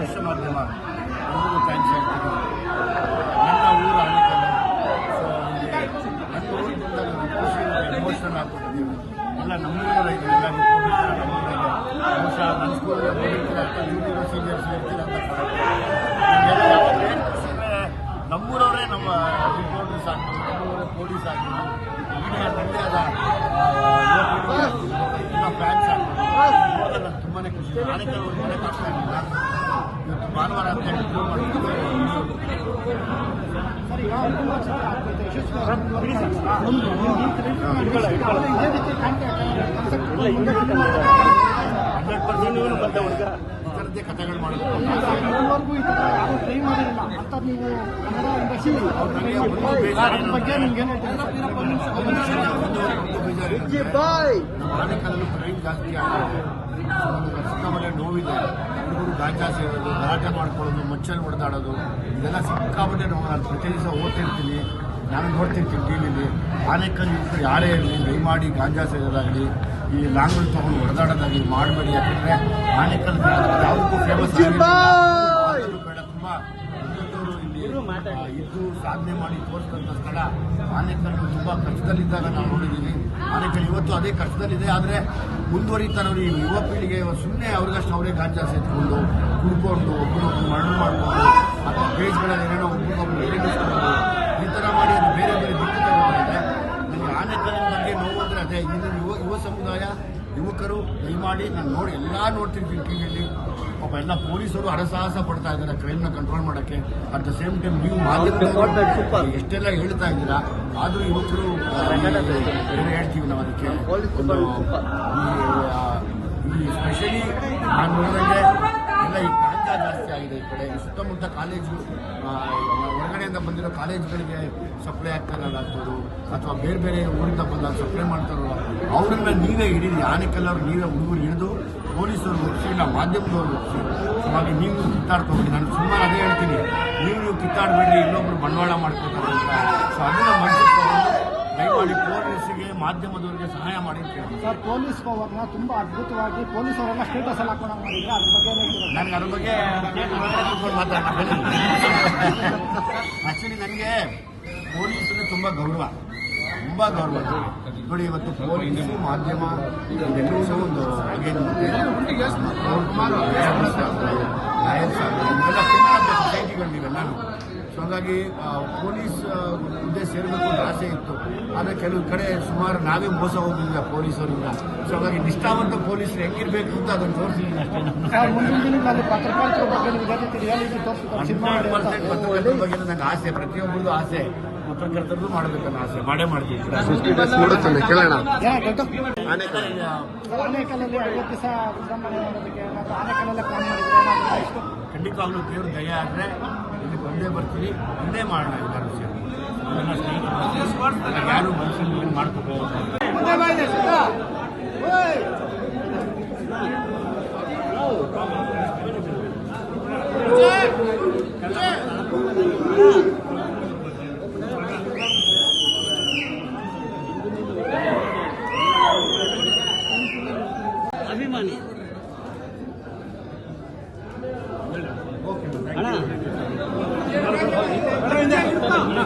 ದೃಶ್ಯ ಮಾಧ್ಯಮ ಎಲ್ಲರಿಗೂ ಥ್ಯಾಂಕ್ಸ್ ಹೇಳ್ತೀನಿ. ನನ್ನ ಊರು ಆನೇಕಲ್ ಸೊ ನನ್ನ ಆಗ್ಬಿಟ್ಟಿದ್ದೀವಿ ಎಲ್ಲ ನಮ್ಮೂರ ಇದೆ, ಎಲ್ಲ ಪೊಲೀಸರು ನಮ್ಮೂರ ಇದೆ ಬಹುಶಃ ನನ್ನ ಸ್ಕೂಲಲ್ಲಿ ಓದಿರ್ತೀರ ಸೀನಿಯರ್ಸ್ ಅಂತ ಖುಷಿ ಅಂದರೆ ನಮ್ಮೂರವರೇ ನಮ್ಮ ರಿಪೋರ್ಟರ್ಸ್ ಆಗ್ಬೋದು ನಮ್ಮೂರೇ ಪೊಲೀಸ್ ಆಗ್ಬೋದು ಇಡೀ ನನ್ನದೇ ಆದ ಫ್ಯಾನ್ಸ್ ನಂಗೆ ತುಂಬಾ ಖುಷಿ. ಆನೇಕಲ್ ಒಂದು ಮನೆ ಕಷ್ಟ ಇರಲಿಲ್ಲ ಇವತ್ತು ಭಾನುವಾರ ಅಂತ ಹೇಳಿ ಹಂಡ್ರೆಡ್ ಪರ್ಸೆಂಟ್ ಈ ಥರದ್ದೇ ಕಥೆಗಳು ಮಾಡಬೇಕು ಟ್ರೈನ್ ಜಾಸ್ತಿ ಆಗಿದೆ. ಸಿಕ್ಕಾಪಟ್ಟೆ ನೋವಿದೆ. ಹುಡುಗರು ಗಾಂಜಾ ಸೇರೋದು ಗಲಾಟೆ ಮಾಡ್ಕೊಳ್ಳೋದು ಮಚ್ಚಲ್ಲಿ ಹೊಡೆದಾಡೋದು ಇದೆಲ್ಲ ಸಿಕ್ಕಾಪಟ್ಟೆ ನೋವು ನಾನು ಪ್ರತಿ ದಿವಸ ಓದ್ತಿರ್ತೀನಿ ನಾನು ನೋಡ್ತಿರ್ತೀನಿ ಟಿವಿಲಿ ವಿಲಿ. ಆನೇಕಲ್ ಯುವಕರು ಯಾರೇ ಇರಲಿ ದಯಮಾಡಿ ಗಾಂಜಾ ಸೇರೋದಾಗಲಿ ಈ ಲಾಂಗ್ಗಳು ತಗೊಂಡು ಹೊಡೆದಾಡೋದಾಗಿ ಮಾಡಬೇಡಿ ಯಾಕಂದ್ರೆ ಆನೆಕಲ್ ಯಾವುದಕ್ಕೂ ಫೇಮಸ್ ಬೇಡ ತುಂಬ ಇಲ್ಲಿ ಇದ್ದು ಸಾಧನೆ ಮಾಡಿ ತೋರಿಸಿದಂತ ಸ್ಥಳ. ಆನೆಕಲ್ ತುಂಬಾ ಕಷ್ಟದಲ್ಲಿದ್ದಾಗ ನಾವು ನೋಡಿದ್ದೀವಿ ಆನೆಕಲ್ ಇವತ್ತು ಅದೇ ಕಷ್ಟದಲ್ಲಿದೆ ಆದರೆ ಮುಂದುವರಿತಾರವ್ರು ಈ ಯುವ ಪೀಳಿಗೆ ಸುಮ್ಮನೆ ಅವ್ರಿಗಷ್ಟು ಅವರೇ ಗಾಂಜಾ ಸೇತ್ಕೊಂಡು ಕುಡ್ಕೊಂಡು ಒಬ್ಬರೊಬ್ಬರು ಮರಳು ಮಾಡ್ಕೊಂಡು ಅಥವಾ ಪೇಜ್ಗಳಲ್ಲಿ ಏನೇನೋ ಒಬ್ಬರು ಏರಿಸ್ಕೊಂಡು ಈ ಥರ ಮಾಡಿ ಅದು ಬೇರೆ ಬೇರೆ ದಿಕ್ಕು ತಗೊಂಡಿದೆ ನನಗೆ ಆನೇಕಲ್ಲಿನ ಬಗ್ಗೆ ನೋವು ಅಂದರೆ ಅದೇ ಇದು ಯುವ ಯುವ ಸಮುದಾಯ ಯುವಕರು ದಯಮಾಡಿ ನಾನು ನೋಡಿ ಎಲ್ಲ ನೋಡ್ತಿರ್ತೀನಿ ಟಿ ವಿಯಲ್ಲಿ ಪಾಪ ಎಲ್ಲ ಪೊಲೀಸರು ಹರಸಾಹಸ ಪಡ್ತಾ ಇದ್ದಾರೆ ಕ್ರೈಮ್ನ ಕಂಟ್ರೋಲ್ ಮಾಡೋಕ್ಕೆ. ಅಟ್ ದ ಸೇಮ್ ಟೈಮ್ ನೀವು ಎಷ್ಟೆಲ್ಲ ಹೇಳ್ತಾ ಇದ್ದೀರಾ ಆದರೂ ಯುವಕರು ಏನು ಹೇಳ್ತೀವಿ ನಾವು ಅದಕ್ಕೆ? ಈ ಸ್ಪೆಷಲಿ ನಾನು ನೋಡಿದಂಗೆ ಎಲ್ಲ ಈ ಗಾಂಜಾ ಜಾಸ್ತಿ ಆಗಿದೆ ಈ ಕಡೆ. ಸುತ್ತಮುತ್ತ ಕಾಲೇಜು ಹೊರಗಡೆಯಿಂದ ಬಂದಿರೋ ಕಾಲೇಜುಗಳಿಗೆ ಸಪ್ಲೈ ಆಗ್ತಾರಲ್ಲಾಗ್ಬೋದು ಅಥವಾ ಬೇರೆ ಬೇರೆ ಊರಿಂದ ಬಂದಾಗ ಸಪ್ಲೈ ಮಾಡ್ತಾರೋ, ಅವರನ್ನ ನೀವೇ ಹಿಡೀರಿ ಅವ್ರು ನೀವೇ ಹುಡುಗರು ಹಿಡಿದು ಪೊಲೀಸರು ಇಲ್ಲ ಮಾಧ್ಯಮದವ್ರು ಒಪ್ಪಿಸಿ ಹಾಗೆ ನೀವು ಕಿತ್ತಾಡ್ಕೋಬೇಡಿ. ನಾನು ಸುಮಾರು ಅದೇ ಹೇಳ್ತೀನಿ. ನೀವು ನೀವು ಕಿತ್ತಾಡಬೇಡ್ರಿ ಇನ್ನೊಬ್ರು ಬಂಡವಾಳ ಮಾಡ್ಕೊತಾರೆ ಅಂತ. ಸೊ ಅದನ್ನ ಮನಸ್ಸಿಗೆ ದಯಮಾಡಿ ಪೊಲೀಸರಿಗೆ ಮಾಧ್ಯಮದವರಿಗೆ ಸಹಾಯ ಮಾಡಿ ಅಂತ. ಸರ್ ಪೊಲೀಸ್ ಪವರ್ನ ತುಂಬಾ ಅದ್ಭುತವಾಗಿ ಪೊಲೀಸ್ ಅವರನ್ನ ಸ್ಟೇಟಸ್ ಅಲ್ಲಿ ಕೂಡ ಮಾಡಿದ್ರೆ ಅದ್ರ ಬಗ್ಗೆ ಏನ್ ಹೇಳ್ತೀರಾ? ನನಗೆ ಅದ್ರ ಬಗ್ಗೆ ಆಕ್ಚುಲಿ ನನಗೆ ಪೊಲೀಸರಿಗೆ ತುಂಬ ಗೌರವ. ತುಂಬ ಗೌರವ. ನೋಡಿ ಇವತ್ತು ಪೊಲೀಸು ಮಾಧ್ಯಮ ಇದೆಲ್ಲವೂ ಸಹ ಒಂದು ಇವೆಲ್ಲ ಸೊಸೈಟಿಗಳು ಇವೆಲ್ಲನೂ ಸೊ ಹಾಗಾಗಿ ಪೊಲೀಸ್ ಹುದ್ದೆ ಸೇರಬೇಕು ಅಂತ ಆಸೆ ಇತ್ತು. ಆದರೆ ಕೆಲವು ಕಡೆ ಸುಮಾರು ನಾವೇ ಮೋಸ ಹೋಗಿಲ್ಲ ಪೊಲೀಸರಿಂದ. ಸೊ ಹಾಗಾಗಿ ನಿಷ್ಠಾವಂತ ಪೊಲೀಸರು ಹೆಂಗಿರ್ಬೇಕು ಅಂತ ಅದನ್ನು ತೋರಿಸಿದ್ದೀನಿ ಅಷ್ಟೇ ಪತ್ರಕರ್ತರ ಬಗ್ಗೆ ನನಗೆ ಆಸೆ ಪ್ರತಿಯೊಬ್ಬರದ್ದು ಆಸೆ. ಪತ್ರಕರ್ತರದ್ದು ಮಾಡಬೇಕನ್ನ ಆಸೆ ಮಾಡೇ ಮಾಡ್ತೀವಿ. ಖಂಡಿತವಾಗ್ಲೂ ದೇವ್ರ ದಯ ಆದರೆ ಮುಂದೆ ಬರ್ತೀನಿ ಮುಂದೆ ಮಾಡೋಣ ಎಲ್ಲರ ವಿಷಯ ಯಾರು ಮನುಷ್ಯನ ಮಾಡ್ಕೋಬೋದು